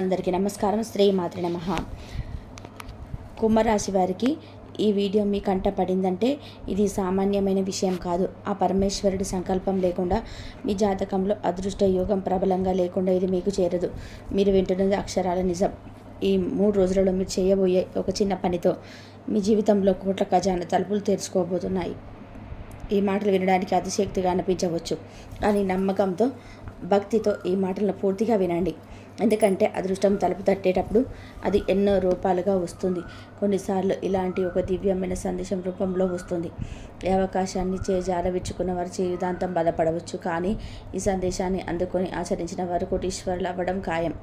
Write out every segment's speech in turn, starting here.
అందరికీ నమస్కారం. శ్రీ మాతృ నమ. కుంభరాశి వారికి ఈ వీడియో మీ కంట పడిందంటే ఇది సామాన్యమైన విషయం కాదు. ఆ పరమేశ్వరుడి సంకల్పం లేకుండా మీ జాతకంలో అదృష్ట యోగం ప్రబలంగా లేకుండా ఇది మీకు చేరదు. మీరు వింటున్నది అక్షరాల నిజం. ఈ మూడు రోజులలో మీరు చేయబోయే ఒక చిన్న పనితో మీ జీవితంలో కోట్ల ఖజానా తలుపులు తెరుచుకోబోతున్నాయి. ఈ మాటలు వినడానికి అతిశక్తిగా అనిపించవచ్చు. కానీ నమ్మకంతో భక్తితో ఈ మాటలను పూర్తిగా వినండి. ఎందుకంటే అదృష్టం తలుపు తట్టేటప్పుడు అది ఎన్నో రూపాలుగా వస్తుంది. కొన్నిసార్లు ఇలాంటి ఒక దివ్యమైన సందేశం రూపంలో వస్తుంది. ఈ అవకాశాన్ని చేజారవిచ్చుకున్న వారు జీవితాంతం బాధపడవచ్చు. కానీ ఈ సందేశాన్ని అందుకొని ఆచరించిన వారు కోటీశ్వరులు అవ్వడం ఖాయం.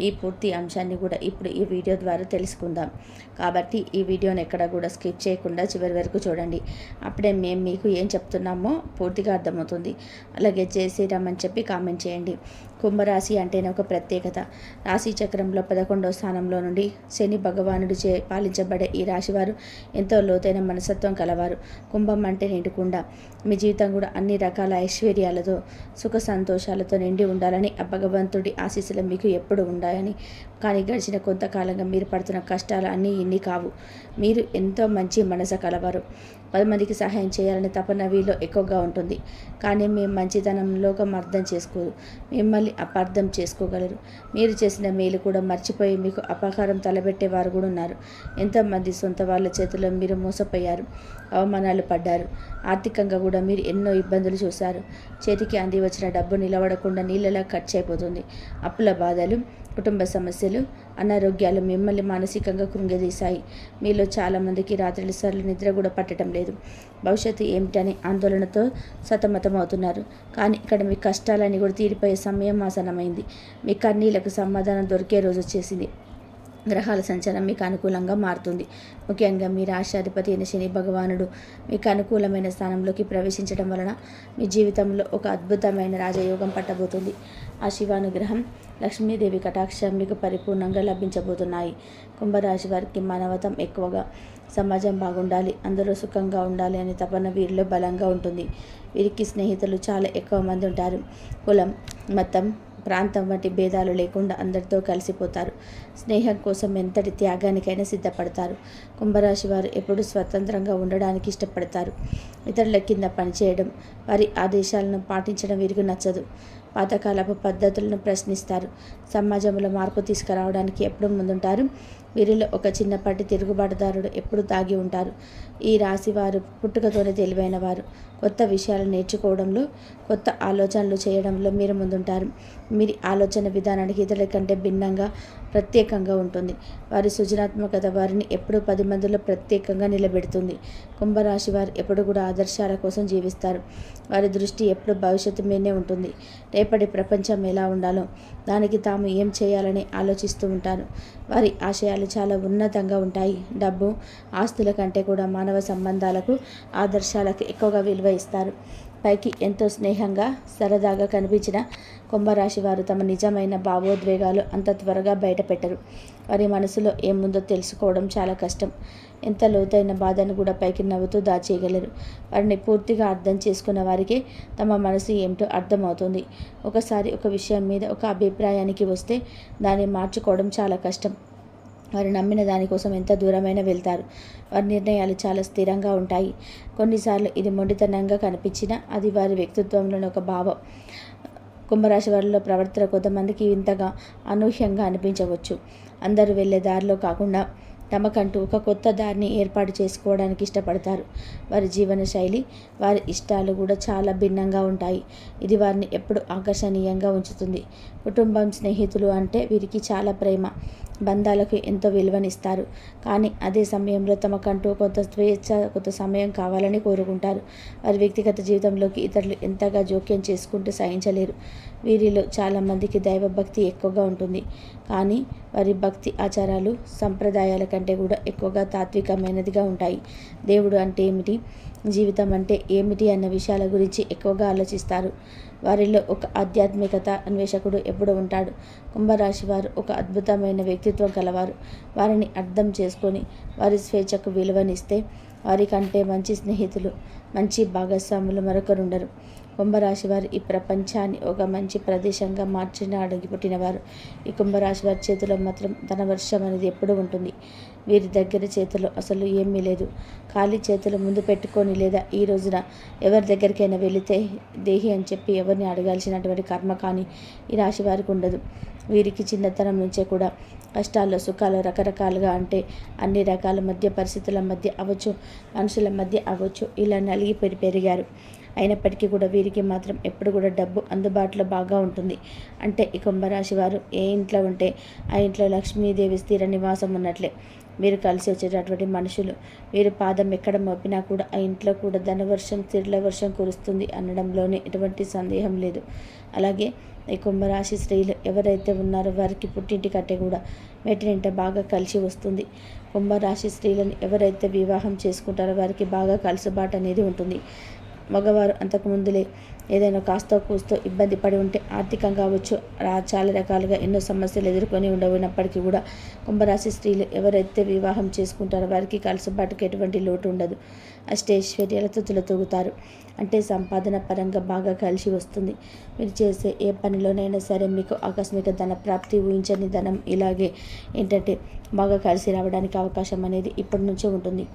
ఈ పూర్తి అంశాన్ని కూడా ఇప్పుడు ఈ వీడియో ద్వారా తెలుసుకుందాం. కాబట్టి ఈ వీడియోని ఎక్కడ కూడా స్కిప్ చేయకుండా చివరి వరకు చూడండి. అప్పుడే మేము మీకు ఏం చెప్తున్నామో పూర్తిగా అర్థమవుతుంది. అలాగే చేసేరామని చెప్పి కామెంట్ చేయండి. కుంభరాశి అంటేనే ఒక ప్రత్యేకత. రాశి చక్రంలో పదకొండవ స్థానంలో నుండి శని భగవానుడు చే పాలించబడే ఈ రాశివారు ఎంతో లోతైన మనసత్వం కలవారు. కుంభం అంటే నిండుకుండా మీ జీవితం కూడా అన్ని రకాల ఐశ్వర్యాలతో సుఖ సంతోషాలతో నిండి ఉండాలని ఆ భగవంతుడి ఆశీస్సులు మీకు ఎప్పుడు ఉండాలని కానీ గడిచిన కొంతకాలంగా మీరు పడుతున్న కష్టాలు అన్నీ ఇన్ని కావు. మీరు ఎంతో మంచి మనస కలవారు. పది మందికి సహాయం చేయాలనే తపన వీలో ఎక్కువగా ఉంటుంది. కానీ మేము మంచితనం అర్థం చేసుకోరు మిమ్మల్ని అపార్థం చేసుకోగలరు. మీరు చేసిన మేలు కూడా మర్చిపోయి మీకు అపకారం తలబెట్టేవారు కూడా ఉన్నారు. ఎంతోమంది సొంత వాళ్ళ చేతిలో మీరు మోసపోయారు. అవమానాలు పడ్డారు. ఆర్థికంగా కూడా మీరు ఎన్నో ఇబ్బందులు చూశారు. చేతికి అంది వచ్చిన డబ్బు నిలబడకుండా నీళ్ళలా ఖర్చు అయిపోతుంది అప్పుల బాధలు కుటుంబ సమస్యలు అనారోగ్యాలు మిమ్మల్ని మానసికంగా కృంగదీశాయి. మీలో చాలామందికి రాత్రి సార్లు నిద్ర కూడా పట్టడం లేదు. భవిష్యత్తు ఏమిటని ఆందోళనతో సతమతమవుతున్నారు. కానీ ఇక్కడ మీ కష్టాలన్నీ కూడా తీరిపోయే సమయం ఆసనమైంది మీ కన్నీలకు సమాధానం దొరికే రోజు వచ్చేసింది. గ్రహాల సంచారం మీకు అనుకూలంగా మారుతుంది. ముఖ్యంగా మీ రాష్ట్రాధిపతి అయిన శని భగవానుడు మీకు అనుకూలమైన స్థానంలోకి ప్రవేశించడం వలన మీ జీవితంలో ఒక అద్భుతమైన రాజయోగం పట్టబోతుంది. ఆ శివానుగ్రహం లక్ష్మీదేవి కటాక్షం మీకు పరిపూర్ణంగా లభించబోతున్నాయి. కుంభరాశి వారికి మానవతం ఎక్కువగా సమాజం బాగుండాలి అందరూ సుఖంగా ఉండాలి అనే తపన వీరిలో బలంగా ఉంటుంది. వీరికి స్నేహితులు చాలా ఎక్కువ మంది ఉంటారు. కులం మతం ప్రాంతం వంటి భేదాలు లేకుండా అందరితో కలిసిపోతారు. స్నేహం కోసం ఎంతటి త్యాగానికైనా సిద్ధపడతారు. కుంభరాశి వారు ఎప్పుడు స్వతంత్రంగా ఉండడానికి ఇష్టపడతారు. ఇతరుల కింద పనిచేయడం వారి ఆదేశాలను పాటించడం వీరికి నచ్చదు. పాతకాలపు పద్ధతులను ప్రశ్నిస్తారు. సమాజంలో మార్పు తీసుకురావడానికి ఎప్పుడు ముందుంటారు. వీరిలో ఒక చిన్నపాటి తిరుగుబాటుదారుడు ఎప్పుడు తాగి ఉంటారు. ఈ రాశి వారు పుట్టుకతోనే తెలివైన వారు కొత్త విషయాలు నేర్చుకోవడంలో కొత్త ఆలోచనలు చేయడంలో మీరు ముందుంటారు. మీరు ఆలోచన విధానానికి ఇతరుల కంటే భిన్నంగా ప్రత్యేకంగా ఉంటుంది. వారి సృజనాత్మకత వారిని ఎప్పుడూ పది మందిలో ప్రత్యేకంగా నిలబెడుతుంది. కుంభరాశి వారు ఎప్పుడు కూడా ఆదర్శాల కోసం జీవిస్తారు. వారి దృష్టి ఎప్పుడు భవిష్యత్తు మీదనే ఉంటుంది. రేపటి ప్రపంచం ఎలా ఉండాలో దానికి తాము ఏం చేయాలని ఆలోచిస్తూ ఉంటారు. వారి ఆశయాలు చాలా ఉన్నతంగా ఉంటాయి. డబ్బు ఆస్తుల కంటే కూడా మానవ సంబంధాలకు ఆదర్శాలకు ఎక్కువగా విలువ ఇస్తారు. పైకి ఎంతో స్నేహంగా సరదాగా కనిపించిన కుంభరాశి వారు తమ నిజమైన భావోద్వేగాలు అంత త్వరగా బయటపెట్టరు. వారి మనసులో ఏముందో తెలుసుకోవడం చాలా కష్టం. ఎంత లోతైన బాధను కూడా పైకి నవ్వుతూ దాచేయగలరు. వారిని పూర్తిగా అర్థం చేసుకున్న వారికి తమ మనసు ఏమిటో అర్థమవుతుంది. ఒకసారి ఒక విషయం మీద ఒక అభిప్రాయానికి వస్తే దాన్ని మార్చుకోవడం చాలా కష్టం. వారు నమ్మిన దానికోసం ఎంత దూరమైనా వెళ్తారు. వారి నిర్ణయాలు చాలా స్థిరంగా ఉంటాయి. కొన్నిసార్లు ఇది మొండితనంగా కనిపించినా అది వారి వ్యక్తిత్వంలోని ఒక భావం. కుంభరాశి వారిలో ప్రవర్తన కొంతమందికి ఇంతగా అనూహ్యంగా అనిపించవచ్చు. అందరూ వెళ్ళే దారిలో కాకుండా తమకంటూ ఒక కొత్త దారిని ఏర్పాటు చేసుకోవడానికి ఇష్టపడతారు. వారి జీవన శైలి వారి ఇష్టాలు కూడా చాలా భిన్నంగా ఉంటాయి. ఇది వారిని ఎప్పుడు ఆకర్షణీయంగా ఉంచుతుంది. కుటుంబం స్నేహితులు అంటే వీరికి చాలా ప్రేమ. బంధాలకు ఎంతో విలువనిస్తారు. కానీ అదే సమయంలో తమకంటూ కొంత స్వేచ్ఛ కొంత సమయం కావాలని కోరుకుంటారు. వారి వ్యక్తిగత జీవితంలోకి ఇతరులు ఎంతగా జోక్యం చేసుకుంటూ సహించలేరు. వీరిలో చాలామందికి దైవభక్తి ఎక్కువగా ఉంటుంది. కానీ వారి భక్తి ఆచారాలు సంప్రదాయాల కంటే కూడా ఎక్కువగా తాత్వికమైనదిగా ఉంటాయి. దేవుడు అంటే ఏమిటి? జీవితం అంటే ఏమిటి అన్న విషయాల గురించి ఎక్కువగా ఆలోచిస్తారు. వారిలో ఒక ఆధ్యాత్మికత అన్వేషకుడు ఎప్పుడు ఉంటాడు. కుంభరాశి వారు ఒక అద్భుతమైన వ్యక్తిత్వం కలవారు. వారిని అర్థం చేసుకొని వారి స్వేచ్ఛకు విలువనిస్తే వారికంటే మంచి స్నేహితులు మంచి భాగస్వాములు మరొకరుండరు. కుంభరాశి వారు ఈ ప్రపంచాన్ని ఒక మంచి ప్రదేశంగా మార్చిన అడిగి పుట్టినవారు. ఈ కుంభరాశి వారి చేతిలో మాత్రం ధన వర్షం అనేది ఎప్పుడు ఉంటుంది. వీరి దగ్గర చేతిలో అసలు ఏమీ లేదు. ఖాళీ చేతులు ముందు పెట్టుకొని లేదా ఈ రోజున ఎవరి దగ్గరికైనా వెళితే దేహి అని చెప్పి ఎవరిని అడగాల్సినటువంటి కర్మ కానీ ఈ రాశి వారికి ఉండదు. వీరికి చిన్నతనం నుంచే కూడా కష్టాల్లో సుఖాలు రకరకాలుగా అంటే అన్ని రకాల మధ్య పరిస్థితుల మధ్య అవ్వచ్చు మనుషుల మధ్య అవ్వచ్చు ఇలా నలిగి పెరిగారు. అయినప్పటికీ కూడా వీరికి మాత్రం ఎప్పుడు కూడా డబ్బు అందుబాటులో బాగా ఉంటుంది. అంటే ఈ కుంభరాశి వారు ఏ ఇంట్లో ఉంటే ఆ ఇంట్లో లక్ష్మీదేవి స్థిర నివాసం ఉన్నట్లే. మీరు కలిసి వచ్చేటటువంటి మనుషులు వీరు పాదం ఎక్కడ మోపినా కూడా ఆ ఇంట్లో కూడా ధనవర్షం తిరుల వర్షం కురుస్తుంది అనడంలోనే ఎటువంటి సందేహం లేదు. అలాగే ఈ కుంభరాశి స్త్రీలు ఎవరైతే ఉన్నారో వారికి పుట్టింటి కట్టే కూడా వెంటనే బాగా కలిసి వస్తుంది. కుంభరాశి స్త్రీలను ఎవరైతే వివాహం చేసుకుంటారో వారికి బాగా కలుసుబాటు అనేది ఉంటుంది. మగవారు అంతకుముందులే. ఏదైనా కాస్తో కూస్తో ఇబ్బంది పడి ఉంటే ఆర్థికంగా అవ్వచ్చు చాలా రకాలుగా ఎన్నో సమస్యలు ఎదుర్కొని ఉండబోయినప్పటికీ కూడా కుంభరాశి స్త్రీలు ఎవరైతే వివాహం చేసుకుంటారో వారికి కలుసుబాటుకు ఎటువంటి లోటు ఉండదు. అష్టైశ్వర్యాలతో తులతూగుతారు. అంటే సంపాదన పరంగా బాగా కలిసి వస్తుంది. మీరు చేసే ఏ పనిలోనైనా సరే మీకు ఆకస్మిక ధన ప్రాప్తి ఊహించని ధనం ఇలాగే ఏంటంటే బాగా కలిసి రావడానికి అవకాశం అనేది ఇప్పటి నుంచే ఉంటుంది.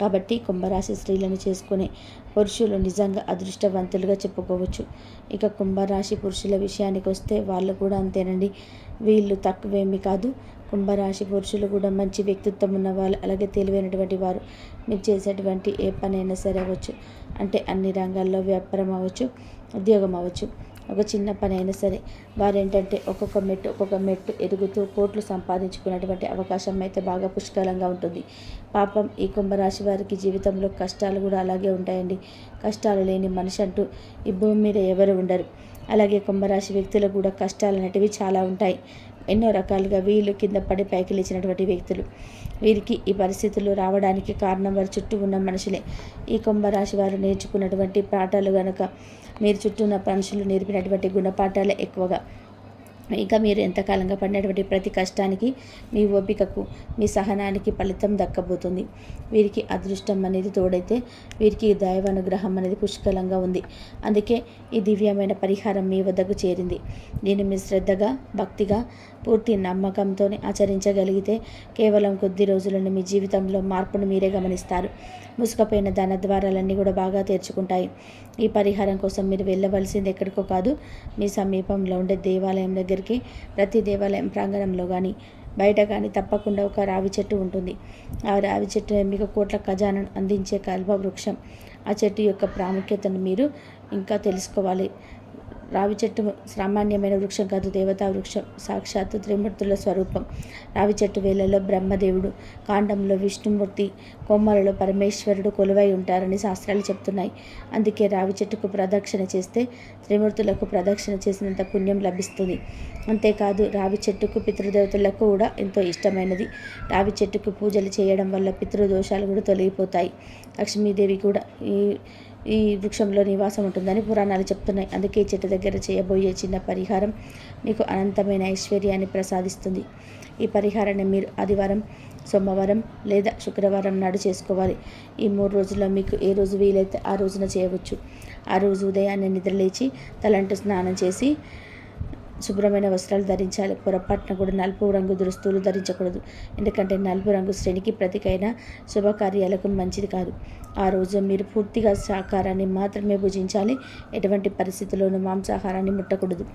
కాబట్టి కుంభరాశి స్త్రీలను చేసుకునే పురుషులు నిజంగా అదృష్టవంతులుగా చెప్పుకోవచ్చు. ఇక కుంభరాశి పురుషుల విషయానికి వస్తే వాళ్ళు కూడా అంతేనండి. వీళ్ళు తక్కువేమీ కాదు. కుంభరాశి పురుషులు కూడా మంచి వ్యక్తిత్వం ఉన్నవాళ్ళు అలాగే తెలివైనటువంటి వారు. మీరు చేసేటువంటి ఏ పనైనా సరే అవ్వచ్చు. అంటే అన్ని రంగాల్లో వ్యాపారం అవ్వచ్చు ఉద్యోగం అవ్వచ్చు. ఒక చిన్న పని అయినా సరే వారేంటంటే ఒక్కొక్క మెట్టు ఒక్కొక్క మెట్టు ఎదుగుతూ కోట్లు సంపాదించుకున్నటువంటి అవకాశం అయితే బాగా పుష్కలంగా ఉంటుంది. పాపం ఈ కుంభరాశి వారికి జీవితంలో కష్టాలు కూడా అలాగే ఉంటాయండి. కష్టాలు లేని మనిషి అంటూ ఈ భూమి మీద ఎవరు ఉండరు. అలాగే కుంభరాశి వ్యక్తులకు కూడా కష్టాలు అనేటివి చాలా ఉంటాయి. ఎన్నో రకాలుగా వీళ్ళు కింద పడి పైకి లేచినటువంటి వ్యక్తులు. వీరికి ఈ పరిస్థితులు రావడానికి కారణం వారి చుట్టూ ఉన్న మనుషులే. ఈ కుంభరాశి వారు నేర్చుకున్నటువంటి పాఠాలు గనక మీరు చుట్టూ ఉన్న మనుషులు నేర్పినటువంటి గుణపాఠాలే ఎక్కువగా. ఇంకా మీరు ఎంతకాలంగా పడినటువంటి ప్రతి కష్టానికి మీ ఓపికకు మీ సహనానికి ఫలితం దక్కబోతుంది. వీరికి అదృష్టం అనేది తోడైతే వీరికి దైవ అనుగ్రహం అనేది పుష్కలంగా ఉంది. అందుకే ఈ దివ్యమైన పరిహారం మీ వద్దకు చేరింది. దీన్ని మీ శ్రద్ధగా భక్తిగా పూర్తి నమ్మకంతో ఆచరించగలిగితే కేవలం కొద్ది రోజులను మీ జీవితంలో మార్పును మీరే గమనిస్తారు. ముసుకపోయిన ధన ద్వారాలన్నీ కూడా బాగా తెరుచుకుంటాయి. ఈ పరిహారం కోసం మీరు వెళ్ళవలసింది ఎక్కడికో కాదు మీ సమీపంలో ఉండే దేవాలయం దగ్గరికి ప్రతి దేవాలయం ప్రాంగణంలో కానీ బయట కానీ తప్పకుండా ఒక రావి చెట్టు ఉంటుంది. ఆ రావి చెట్టు మీకు కోట్ల ఖజానాను అందించే కల్ప వృక్షం ఆ చెట్టు యొక్క ప్రాముఖ్యతను మీరు ఇంకా తెలుసుకోవాలి. రావి చెట్టు సామాన్యమైన వృక్షం కాదు దేవతా వృక్షం. సాక్షాత్తు త్రిమూర్తుల స్వరూపం. రావి చెట్టు వేలలో బ్రహ్మదేవుడు కాండంలో విష్ణుమూర్తి కొమ్మలలో పరమేశ్వరుడు కొలువై ఉంటారని శాస్త్రాలు చెప్తున్నాయి. అందుకే రావి చెట్టుకు ప్రదక్షిణ చేస్తే త్రిమూర్తులకు ప్రదక్షిణ చేసినంత పుణ్యం లభిస్తుంది. అంతేకాదు రావి చెట్టుకు పితృదేవతలకు కూడా ఎంతో ఇష్టమైనది. రావి చెట్టుకు పూజలు చేయడం వల్ల పితృదోషాలు కూడా తొలగిపోతాయి. లక్ష్మీదేవి కూడా ఈ ఈ వృక్షంలో నివాసం ఉంటుందని పురాణాలు చెప్తున్నాయి. అందుకే చెట్టు దగ్గర చేయబోయే చిన్న పరిహారం మీకు అనంతమైన ఐశ్వర్యాన్ని ప్రసాదిస్తుంది. ఈ పరిహారాన్ని మీరు ఆదివారం సోమవారం లేదా శుక్రవారం నాడు చేసుకోవాలి. ఈ మూడు రోజుల్లో మీకు ఏ రోజు వీలైతే ఆ రోజున చేయవచ్చు. ఆ రోజు ఉదయాన్నే నిద్రలేచి తలంటు స్నానం చేసి శుభ్రమైన వస్త్రాలు ధరించాలి. పొరపాటున కూడా నలుపు రంగు దుస్తులు ధరించకూడదు. ఎందుకంటే నలుపు రంగు శ్రేణికి ప్రతికైన శుభకార్యాలకు మంచిది కాదు. ఆ రోజు మీరు పూర్తిగా శాకాహారాన్ని మాత్రమే భుజించాలి. ఎటువంటి పరిస్థితుల్లోనూ మాంసాహారాన్ని ముట్టకూడదు.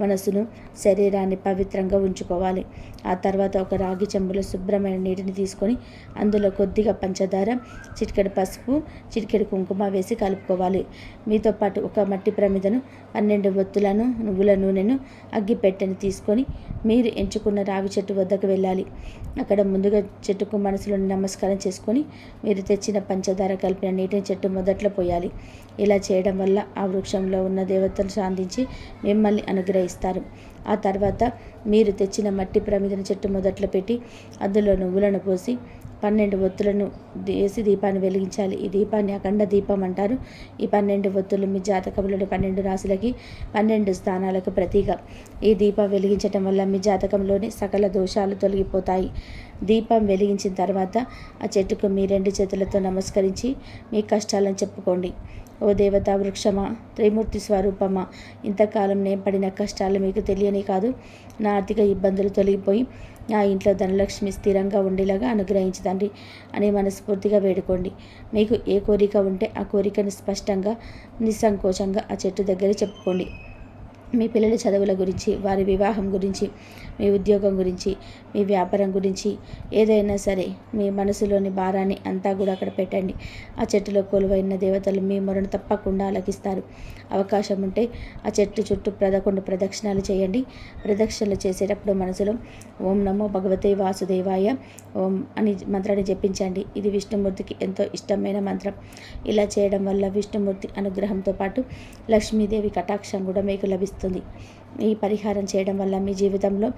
మనసును శరీరాన్ని పవిత్రంగా ఉంచుకోవాలి. ఆ తర్వాత ఒక రాగి చెంబులో శుభ్రమైన నీటిని తీసుకొని అందులో కొద్దిగా పంచదార చిటికెడు పసుపు చిటికెడు కుంకుమ వేసి కలుపుకోవాలి. మీతో పాటు ఒక మట్టి ప్రమిదను పన్నెండు ఒత్తులను నువ్వుల నూనెను అగ్గిపెట్టెను తీసుకొని మీరు ఎంచుకున్న రావి చెట్టు వద్దకు వెళ్ళాలి. అక్కడ ముందుగా చెట్టుకు మనసులో నమస్కారం చేసుకొని మీరు తెచ్చిన పంచదార కలిపిన నీటిని చెట్టు మొదట్లో పోయాలి. ఇలా చేయడం వల్ల ఆ వృక్షంలో ఉన్న దేవతలు శాంతించి మిమ్మల్ని అనుగ్రహిస్తారు. ఆ తర్వాత మీరు తెచ్చిన మట్టి ప్రమిదని చెట్టు మొదట్లో పెట్టి అందులో నువ్వులను పోసి పన్నెండు ఒత్తులను వేసి దీపాన్ని వెలిగించాలి. ఈ దీపాన్ని అఖండ దీపం అంటారు. ఈ పన్నెండు ఒత్తులు మీ జాతకంలోని పన్నెండు రాశులకి పన్నెండు స్థానాలకు ప్రతీక. ఈ దీపం వెలిగించటం వల్ల మీ జాతకంలోని సకల దోషాలు తొలగిపోతాయి. దీపం వెలిగించిన తర్వాత ఆ చెట్టుకు మీ రెండు చేతులతో నమస్కరించి మీ కష్టాలను చెప్పుకోండి. ఓ దేవతా వృక్షమా త్రిమూర్తి స్వరూపమా ఇంతకాలం నేను పడిన కష్టాలు మీకు తెలియని కాదు. నా ఆర్థిక ఇబ్బందులు తొలగిపోయి నా ఇంట్లో ధనలక్ష్మి స్థిరంగా ఉండేలాగా అనుగ్రహించదండి అని మనస్ఫూర్తిగా వేడుకోండి. మీకు ఏ కోరిక ఉంటే ఆ కోరికను స్పష్టంగా నిస్సంకోచంగా ఆ చెట్టు దగ్గర చెప్పుకోండి. మీ పిల్లల చదువుల గురించి వారి వివాహం గురించి మీ ఉద్యోగం గురించి మీ వ్యాపారం గురించి ఏదైనా సరే మీ మనసులోని భారాన్ని అంతా కూడా అక్కడ పెట్టండి. ఆ చెట్టులో కొలువైన దేవతలు మీ మొరను తప్పకుండా అలకిస్తారు. అవకాశం ఉంటే ఆ చెట్టు చుట్టూ పదకొండు ప్రదక్షిణాలు చేయండి. ప్రదక్షిణలు చేసేటప్పుడు మనసులో ఓం నమో భగవతే వాసుదేవాయ ఓం అని మంత్రాన్ని జపించండి. ఇది విష్ణుమూర్తికి ఎంతో ఇష్టమైన మంత్రం. ఇలా చేయడం వల్ల విష్ణుమూర్తి అనుగ్రహంతో పాటు లక్ష్మీదేవి కటాక్షం కూడా మీకు లభిస్తుంది. ఈ పరిహారం చేయడం వల్ల మీ జీవితంలో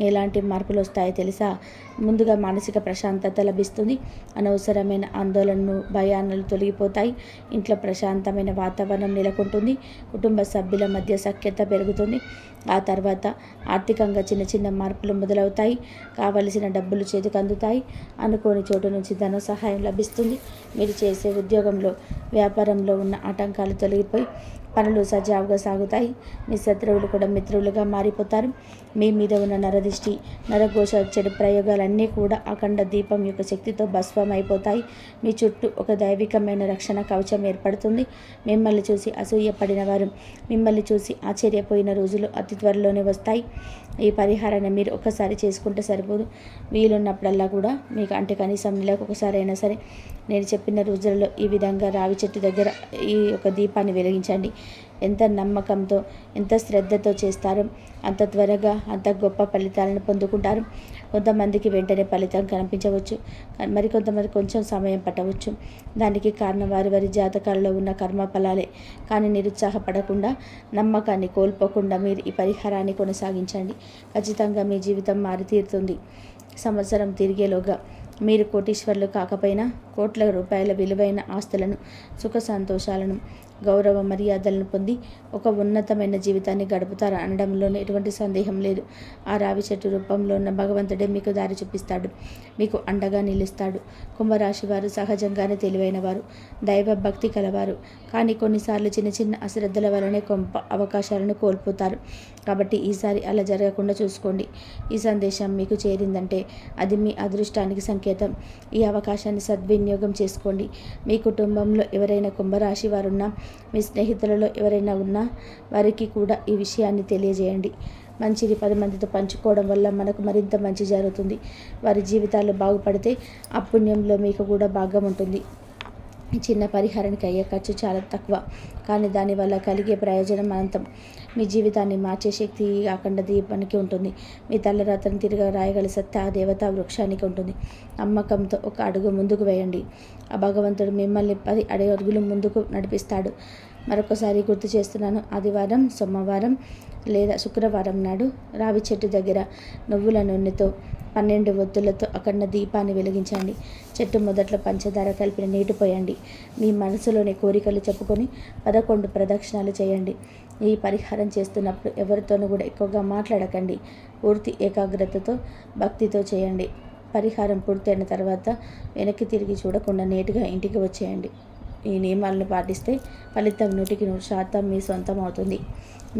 ఎలాంటి మార్పులు వస్తాయో తెలుసా? ముందుగా మానసిక ప్రశాంతత లభిస్తుంది. అనవసరమైన ఆందోళనలు భయాలు తొలగిపోతాయి. ఇంట్లో ప్రశాంతమైన వాతావరణం నెలకొంటుంది. కుటుంబ సభ్యుల మధ్య సఖ్యత పెరుగుతుంది. ఆ తర్వాత ఆర్థికంగా చిన్న చిన్న మార్పులు మొదలవుతాయి. కావలసిన డబ్బులు చేతికి అందుతాయి. అనుకోని చోటు నుంచి ధన సహాయం లభిస్తుంది. మీరు చేసే ఉద్యోగంలో వ్యాపారంలో ఉన్న ఆటంకాలు తొలగిపోయి పనులు సజావుగా సాగుతాయి. మీ శత్రువులు కూడా మిత్రులుగా మారిపోతారు. మీ మీద ఉన్న నరదిష్టి నరఘోష చెడు ప్రయోగాలన్నీ కూడా అఖండ దీపం యొక్క శక్తితో భస్వం అయిపోతాయి మీ చుట్టూ ఒక దైవికమైన రక్షణ కవచం ఏర్పడుతుంది. మిమ్మల్ని చూసి అసూయపడిన వారు మిమ్మల్ని చూసి ఆశ్చర్యపోయిన రోజులు అతి త్వరలోనే వస్తాయి. ఈ పరిహారాన్ని మీరు ఒకసారి చేసుకుంటే సరిపోదు. వీలున్నప్పుడల్లా కూడా మీకు అంటే కనీసం నెలకు ఒకసారి అయినా సరే నేను చెప్పిన రోజులలో ఈ విధంగా రావి చెట్టు దగ్గర ఈ యొక్క దీపాన్ని వెలిగించండి. ఎంత నమ్మకంతో ఎంత శ్రద్ధతో చేస్తారో అంత త్వరగా అంత గొప్ప ఫలితాలను పొందుకుంటారు. కొంతమందికి వెంటనే ఫలితం కనిపించవచ్చు. మరి కొంతమంది కొంచెం సమయం పట్టవచ్చు. దానికి కారణం వారి వారి జాతకాలలో ఉన్న కర్మ ఫలాలే కానీ నిరుత్సాహపడకుండా నమ్మకాన్ని కోల్పోకుండా మీరు ఈ పరిహారాన్ని కొనసాగించండి. ఖచ్చితంగా మీ జీవితం మారితీరుతుంది. సంవత్సరం తిరిగేలోగా మీరు కోటీశ్వర్లు కాకపోయినా కోట్ల రూపాయల విలువైన ఆస్తులను సుఖ సంతోషాలను గౌరవ మర్యాదలను పొంది ఒక ఉన్నతమైన జీవితాన్ని గడుపుతారు. అనడంలో ఎటువంటి సందేహం లేదు. ఆ రావి చెట్టు రూపంలో ఉన్న భగవంతుడే మీకు దారి చూపిస్తాడు. మీకు అండగా నిలుస్తాడు. కుంభరాశి వారు సహజంగానే తెలివైన వారు దైవ భక్తి కలవారు. కానీ కొన్నిసార్లు చిన్న చిన్న అశ్రద్ధల వలనే కొంప అవకాశాలను కోల్పోతారు. కాబట్టి ఈసారి అలా జరగకుండా చూసుకోండి. ఈ సందేశం మీకు చేరిందంటే అది మీ అదృష్టానికి సంకేతం. ఈ అవకాశాన్ని సద్వినియోగం చేసుకోండి. మీ కుటుంబంలో ఎవరైనా కుంభరాశి వారున్నా మీ స్నేహితులలో ఎవరైనా ఉన్నా వారికి కూడా ఈ విషయాన్ని తెలియజేయండి. మంచిది పది మందితో పంచుకోవడం వల్ల మనకు మరింత మంచి జరుగుతుంది. వారి జీవితాలు బాగుపడితే ఆ పుణ్యంలో మీకు కూడా భాగం ఉంటుంది. చిన్న పరిహారానికి అయ్యే ఖర్చు చాలా తక్కువ. కానీ దానివల్ల కలిగే ప్రయోజనం అనంతం. మీ జీవితాన్ని మార్చే శక్తి అఖండ దీపానికి ఉంటుంది. మీ తల్లరాతను తిరిగి రాయగల సత్తా ఆ దేవతా వృక్షానికి ఉంటుంది. నమ్మకంతో ఒక అడుగు ముందుకు వేయండి. ఆ భగవంతుడు మిమ్మల్ని పది అడుగులు ముందుకు నడిపిస్తాడు. మరొకసారి గుర్తు చేస్తున్నాను. ఆదివారం సోమవారం లేదా శుక్రవారం నాడు రావి చెట్టు దగ్గర నువ్వుల నూనెతో పన్నెండు ఒత్తులతో అక్కడ దీపాన్ని వెలిగించండి. చెట్టు మొదట్లో పంచదార కలిపిన నీటి పోయండి. మీ మనసులోని కోరికలు చెప్పుకొని పదకొండు ప్రదక్షిణాలు చేయండి. ఈ పరిహారం చేస్తున్నప్పుడు ఎవరితోనూ కూడా ఎక్కువగా మాట్లాడకండి. పూర్తి ఏకాగ్రతతో భక్తితో చేయండి. పరిహారం పూర్తయిన తర్వాత వెనక్కి తిరిగి చూడకుండా నేటుగా ఇంటికి వచ్చేయండి. ఈ నియమాలను పాటిస్తే ఫలితం నూటికి నూరు శాతం మీ సొంతం అవుతుంది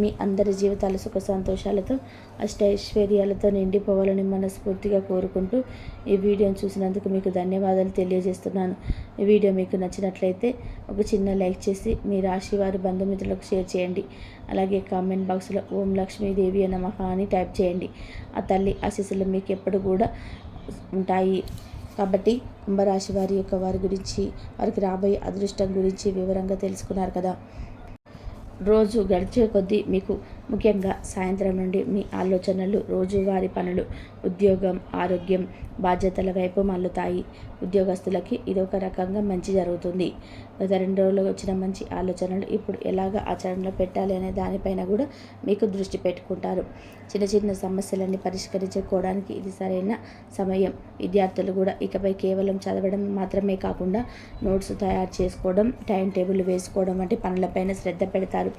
మీ అందరి జీవితాలు సుఖ సంతోషాలతో అష్టైశ్వర్యాలతో నిండిపోవాలని మనస్ఫూర్తిగా కోరుకుంటూ ఈ వీడియోను చూసినందుకు మీకు ధన్యవాదాలు తెలియజేస్తున్నాను. ఈ వీడియో మీకు నచ్చినట్లయితే ఒక చిన్న లైక్ చేసి మీ రాశి వారి బంధుమిత్రులకు షేర్ చేయండి. అలాగే కామెంట్ బాక్స్లో ఓం లక్ష్మీదేవి నమః అని టైప్ చేయండి. ఆ తల్లి ఆశీస్సులు మీకు ఎప్పుడు కూడా ఉంటాయి. కాబట్టి కుంభరాశి వారి యొక్క వారి గురించి వారికి రాబోయే అదృష్టం గురించి వివరంగా తెలుసుకున్నారు కదా. రోజు గడిచే కొద్దీ మీకు ముఖ్యంగా సాయంత్రం నుండి మీ ఆలోచనలు రోజువారీ పనులు ఉద్యోగం ఆరోగ్యం బాధ్యతల వైపు మల్లుతాయి. ఉద్యోగస్తులకి ఇది ఒక రకంగా మంచి జరుగుతుంది. గత రెండు రోజులు వచ్చిన మంచి ఆలోచనలు ఇప్పుడు ఎలాగ ఆచరణలో పెట్టాలి అనే దానిపైన కూడా మీకు దృష్టి పెట్టుకుంటారు. చిన్న చిన్న సమస్యలన్నీ పరిష్కరించుకోవడానికి ఇది సరైన సమయం. విద్యార్థులు కూడా ఇకపై కేవలం చదవడం మాత్రమే కాకుండా నోట్స్ తయారు చేసుకోవడం టైం టేబుల్ వేసుకోవడం వంటి పనులపైన శ్రద్ధ పెడతారు.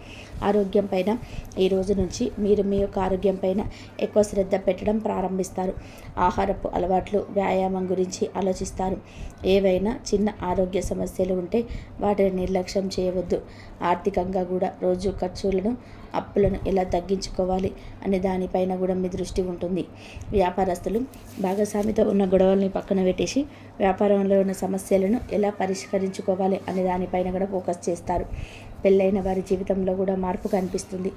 ఆరోగ్యం పైన ఈ రోజు నుంచి మీరు మీ యొక్క ఆరోగ్యం పైన ఎక్కువ శ్రద్ధ పెట్టడం ప్రారంభిస్తారు. ఆహారపు అలవాట్లు వ్యాయామం గురించి ఆలోచిస్తారు. ఏవైనా చిన్న ఆరోగ్య సమస్యలు ఉంటే వాటిని నిర్లక్ష్యం చేయవద్దు. ఆర్థికంగా కూడా రోజు ఖర్చులను అప్పులను ఎలా తగ్గించుకోవాలి అనే దానిపైన కూడా మీ దృష్టి ఉంటుంది. వ్యాపారస్తులు భాగస్వామితో ఉన్న గొడవల్ని పక్కన పెట్టేసి వ్యాపారంలో ఉన్న సమస్యలను ఎలా పరిష్కరించుకోవాలి అనే దానిపైన కూడా ఫోకస్ చేస్తారు. పెళ్ళైన వారి జీవితంలో కూడా మార్పు కనిపిస్తుంది.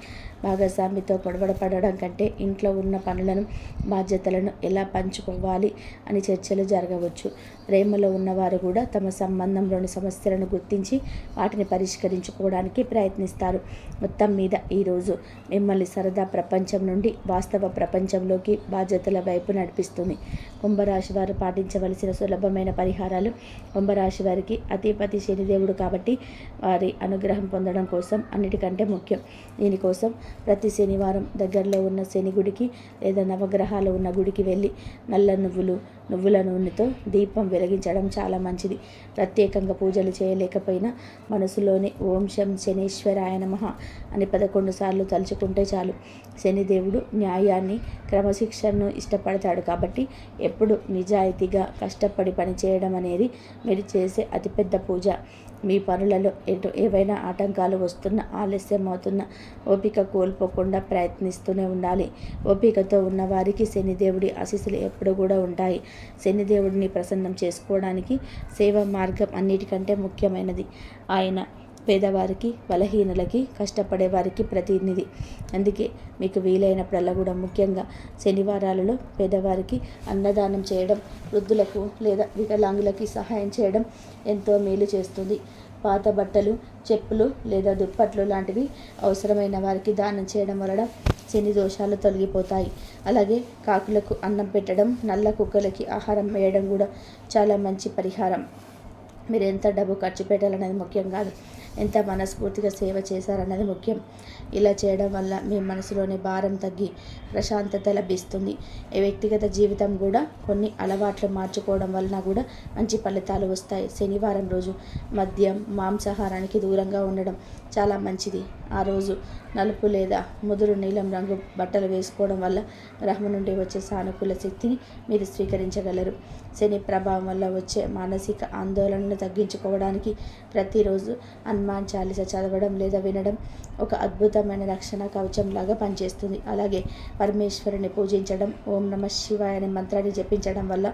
భాగస్వామితో గొడవడ పడడం కంటే ఇంట్లో ఉన్న పనులను బాధ్యతలను ఎలా పంచుకోవాలి అని చర్చలు జరగవచ్చు. ప్రేమలో ఉన్నవారు కూడా తమ సంబంధంలోని సమస్యలను గుర్తించి వాటిని పరిష్కరించుకోవడానికి ప్రయత్నిస్తారు. మొత్తం మీద ఈరోజు మిమ్మల్ని సరదా ప్రపంచం నుండి వాస్తవ ప్రపంచంలోకి బాధ్యతల వైపు నడిపిస్తుంది. కుంభరాశి వారు పాటించవలసిన సులభమైన పరిహారాలు కుంభరాశి వారికి అతిపతి శనిదేవుడు కాబట్టి వారి అనుగ్రహం పొందడం కోసం అన్నిటికంటే ముఖ్యం. దీనికోసం ప్రతి శనివారం దగ్గరలో ఉన్న శని గుడికి లేదా నవగ్రహాలు ఉన్న గుడికి వెళ్ళి నల్ల నువ్వులు నువ్వుల నూనెతో దీపం వెలిగించడం చాలా మంచిది. ప్రత్యేకంగా పూజలు చేయలేకపోయినా మనసులోనే ఓం శం శనీశ్వరాయ నమః అని పదకొండు సార్లు తలుచుకుంటే చాలు. శనిదేవుడు న్యాయాన్ని క్రమశిక్షణను ఇష్టపడతాడు కాబట్టి ఎప్పుడు నిజాయితీగా కష్టపడి పనిచేయడం అనేది మీరు చేసే అతిపెద్ద పూజ. మీ పనులలో ఎటు ఏవైనా ఆటంకాలు వస్తున్న ఆలస్యం అవుతున్న ఓపిక కోల్పోకుండా ప్రయత్నిస్తూనే ఉండాలి. ఓపికతో ఉన్న వారికి శనిదేవుడి ఆశీస్సులు ఎప్పుడు కూడా ఉంటాయి. శనిదేవుడిని ప్రసన్నం చేసుకోవడానికి సేవా మార్గం అన్నిటికంటే ముఖ్యమైనది. ఆయన పేదవారికి బలహీనులకి కష్టపడే వారికి ప్రతినిధి. అందుకే మీకు వీలైనప్పుడల్లా కూడా ముఖ్యంగా శనివారాలలో పేదవారికి అన్నదానం చేయడం వృద్ధులకు లేదా వికలాంగులకి సహాయం చేయడం ఎంతో మేలు చేస్తుంది. పాత బట్టలు చెప్పులు లేదా దుప్పట్లు లాంటివి అవసరమైన వారికి దానం చేయడం వలన శని దోషాలు తొలగిపోతాయి. అలాగే కాకులకు అన్నం పెట్టడం నల్ల కుక్కలకి ఆహారం వేయడం కూడా చాలా మంచి పరిహారం. మీరు ఎంత డబ్బు ఖర్చు పెట్టాలనేది ముఖ్యం కాదు. ఎంత మనస్ఫూర్తిగా సేవ చేశారన్నది ముఖ్యం. ఇలా చేయడం వల్ల మీ మనసులోని భారం తగ్గి ప్రశాంతత లభిస్తుంది. ఈ వ్యక్తిగత జీవితం కూడా కొన్ని అలవాట్లు మార్చుకోవడం వలన కూడా మంచి ఫలితాలు వస్తాయి. శనివారం రోజు మద్యం మాంసాహారానికి దూరంగా ఉండడం చాలా మంచిది. ఆ రోజు నలుపు లేదా ముదురు నీలం రంగు బట్టలు వేసుకోవడం వల్ల గ్రహం నుండి వచ్చే సానుకూల శక్తిని మీరు స్వీకరించగలరు. శని ప్రభావం వల్ల వచ్చే మానసిక ఆందోళనను తగ్గించుకోవడానికి ప్రతిరోజు హనుమాన్ చాలీస చదవడం లేదా వినడం ఒక అద్భుతమైన రక్షణ కవచం లాగా పనిచేస్తుంది. అలాగే పరమేశ్వరుని పూజించడం ఓం నమ శివాయ అనే మంత్రాన్ని జపించడం వల్ల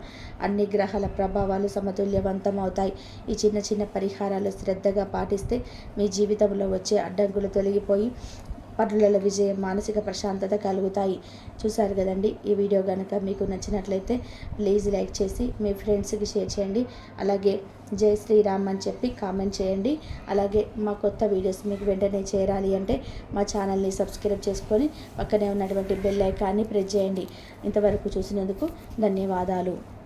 అన్ని గ్రహాల ప్రభావాలు సమతుల్యవంతం అవుతాయి ఈ చిన్న చిన్న పరిహారాలు శ్రద్ధగా పాటిస్తే మీ జీవితంలో వచ్చే అడ్డంకులు తొలగిపోయి పనులలో విజయం మానసిక ప్రశాంతత కలుగుతాయి. చూశారు కదండి ఈ వీడియో కనుక మీకు నచ్చినట్లయితే ప్లీజ్ లైక్ చేసి మీ ఫ్రెండ్స్కి షేర్ చేయండి. అలాగే జై శ్రీరామ్ అని చెప్పి కామెంట్ చేయండి. అలాగే మా కొత్త వీడియోస్ మీకు వెంటనే చేరాలి అంటే మా ఛానల్ని సబ్స్క్రైబ్ చేసుకొని పక్కనే ఉన్నటువంటి బెల్ ఐకాన్ని ప్రెస్ చేయండి. ఇంతవరకు చూసినందుకు ధన్యవాదాలు.